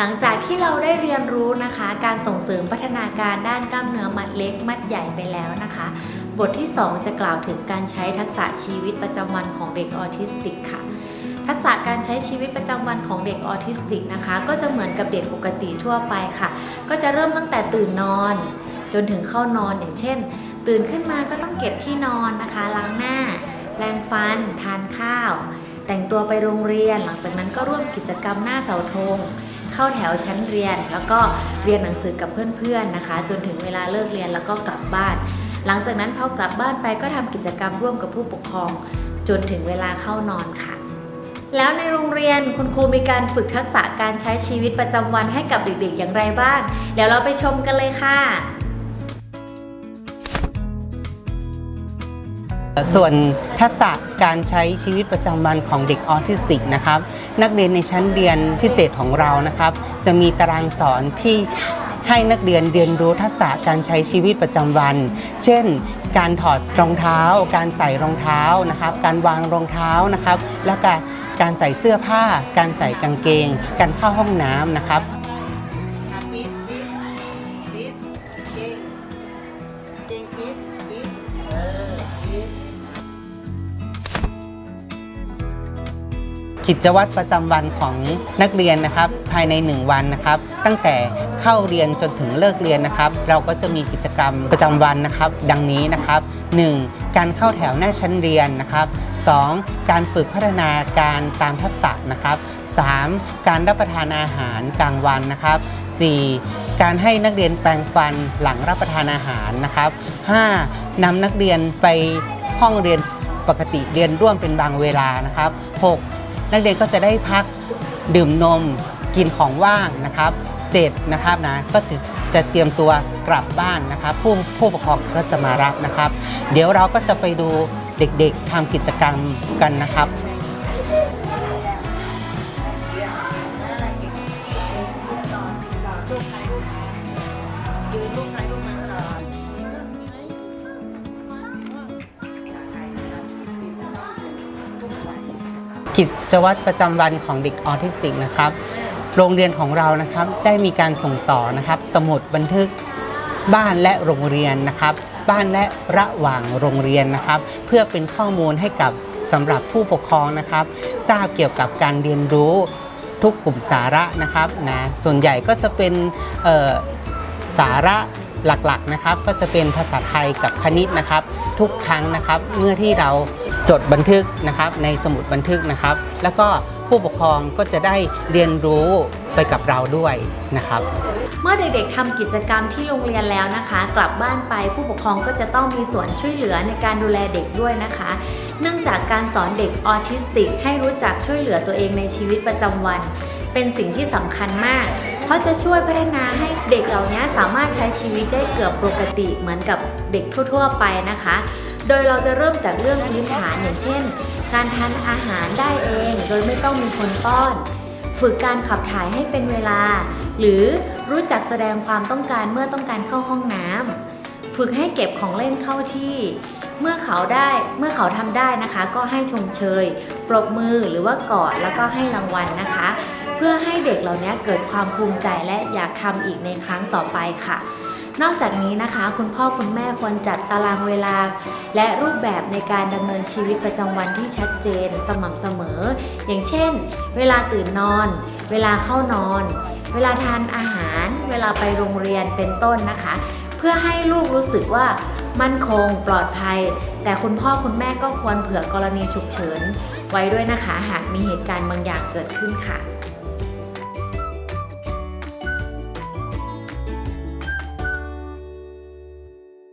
หลังจากที่เราได้เรียนรู้นะคะ การส่งเสริมพัฒนาการด้านกล้ามเนื้อมัดเล็ก มัดใหญ่ไปแล้วนะคะ บทที่ 2 จะกล่าวถึงการใช้ทักษะชีวิตประจำวันของเด็กออทิสติกค่ะ ทักษะการใช้ชีวิตประจำวันของเด็กออทิสติกนะคะ ก็จะเหมือนกับเด็กปกติทั่วไปค่ะ ก็จะเริ่มตั้งแต่ตื่นนอน จนถึงเข้านอนอย่างเช่น ตื่นขึ้นมาก็ต้องเก็บที่นอนนะคะล้างหน้าแปรงฟัน ทานข้าว แต่งตัวไปโรงเรียน หลังจากนั้นก็ร่วมกิจกรรมหน้าเสาธง เข้าแถวชั้นเรียน แล้วก็เรียนหนังสือกับเพื่อนๆนะคะ จนถึงเวลาเลิกเรียนแล้วก็กลับบ้าน หลังจากนั้นพอกลับบ้านไปก็ทำกิจกรรมร่วมกับผู้ปกครอง จนถึงเวลาเข้านอนค่ะ แล้วในโรงเรียนคุณครูมีการฝึกทักษะการใช้ชีวิตประจำวันให้กับเด็กๆอย่างไรบ้างเดี๋ยวเราไปชมกันเลยค่ะ ส่วนทักษะการใช้ชีวิตประจำวันของเด็กออทิสติกนะครับนักเรียนในชั้นเรียนพิเศษของเรานะครับ จะมีตารางสอนที่ให้นักเรียนเรียนรู้ทักษะการใช้ชีวิตประจำวัน เช่น การถอดรองเท้า การใส่รองเท้านะครับ การวางรองเท้านะครับ และการการใส่เสื้อผ้า การใส่กางเกง การเข้าห้องน้ำนะครับ กิจวัตรประจำวันของนักเรียนนะครับภายใน 1 วันนะครับ ตั้งแต่เข้าเรียนจนถึงเลิกเรียนนะครับ เราก็จะมีกิจกรรมประจำวันนะครับ ดังนี้นะครับ 1. การเข้าแถวหน้าชั้นเรียนนะครับ 2. การฝึกพัฒนาการตามทักษะนะครับ 3. การรับประทานอาหารกลางวันนะครับ 4. การให้นักเรียนแปรงฟันหลังรับประทานอาหารนะครับ 5. นำนักเรียนไปห้องเรียนปกติเรียนร่วมเป็นบางเวลานะครับ 6. นักเรียนก็จะได้พักดื่มนมกินของว่างนะครับ7นะครับนะก็จะจะเตรียมตัวกลับบ้านนะครับ ผู้ผู้ปกครองก็จะมารับนะครับ เดี๋ยวเราก็จะไปดูเด็กๆทำกิจกรรมกันนะครับกิิจวัตรประจำวันของเด็กออทิสติกนะครับ โรงเรียนของเรานะครับได้มีการส่งต่อนะครับ สมุดบันทึกบ้านและโรงเรียนนะครับ บ้านและระหว่างโรงเรียนนะครับ เพื่อเป็นข้อมูลให้กับสำหรับผู้ปกครองนะครับ ทราบเกี่ยวกับการเรียนรู้ทุกกลุ่มสาระนะครับนะส่วนใหญ่ก็จะเป็นเอ่อสาระ หลักๆนะครับก็จะเป็นภาษาไทยกับคณิตนะครับ ทุกครั้งนะครับเมื่อที่เราจดบันทึกนะครับในสมุดบันทึกนะครับ แล้วก็ผู้ปกครองก็จะได้เรียนรู้ไปกับเราด้วยนะครับ เมื่อเด็กๆทำกิจกรรมที่โรงเรียนแล้วนะคะ กลับบ้านไปผู้ปกครองก็จะต้องมีส่วนช่วยเหลือในการดูแลเด็กด้วยนะคะ เนื่องจากการสอนเด็กออทิสติก ให้รู้จักช่วยเหลือตัวเองในชีวิตประจำวัน เป็นสิ่งที่สำคัญมาก เพราะจะช่วยพัฒนาให้เด็กเหล่านี้สามารถใช้ชีวิตได้เกือบปกติเหมือนกับเด็กทั่ว ๆ ไปนะคะ โดยเราจะเริ่มจากเรื่องพื้นฐานอย่างเช่น การทานอาหารได้เอง โดยไม่ต้องมีคนป้อน ฝึกการขับถ่ายให้เป็นเวลา หรือรู้จักแสดงความต้องการเมื่อต้องการเข้าห้องน้ำฝึกให้เก็บของเล่นเข้าที่เมื่อเขาได้เมื่อเขาทำได้นะคะ ก็ให้ชมเชย ปรบมือหรือว่ากอดแล้วก็ให้รางวัลนะคะ เพื่อให้เด็กเหล่านี้เกิดความภูมิใจและอยากทำอีกในครั้งต่อไปค่ะ นอกจากนี้นะคะ คุณพ่อคุณแม่ควรจัดตารางเวลา และรูปแบบในการดำเนินชีวิตประจำวันที่ชัดเจนสม่ำเสมอ อย่างเช่น เวลาตื่นนอน เวลาเข้านอน เวลาทานอาหาร เวลาไปโรงเรียนเป็นต้นนะคะ เพื่อให้ลูกรู้สึกว่ามั่นคงปลอดภัย แต่คุณพ่อคุณแม่ก็ควรเผื่อกรณีฉุกเฉิน ไว้ด้วยนะคะ หากมีเหตุการณ์บางอย่างเกิดขึ้นค่ะ